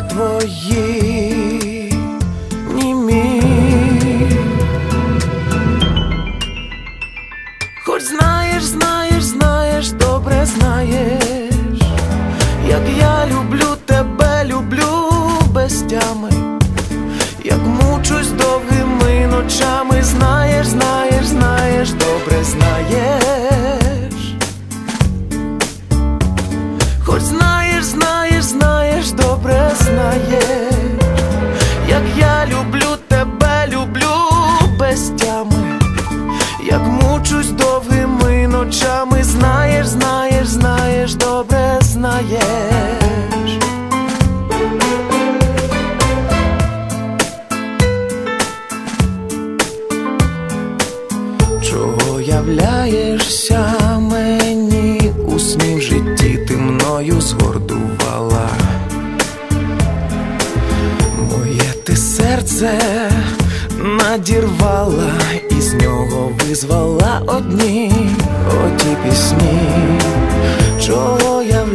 Твої німі? Хоч знаєш, знаєш, знаєш, добре знаєш, як я люблю тебе, люблю без тями, як мучусь довгими ночами, знаєш, знаєш, знаєш, добре знаєш. Хоч знаєш, знаєш, знаєш, як мучусь довгими ночами, знаєш, знаєш, знаєш, добре знаєш. Чого являєшся мені у сні в житті ти мною згордувала? Моє ти серце надірвала, і з нього визвала одні оті пісні, чого мені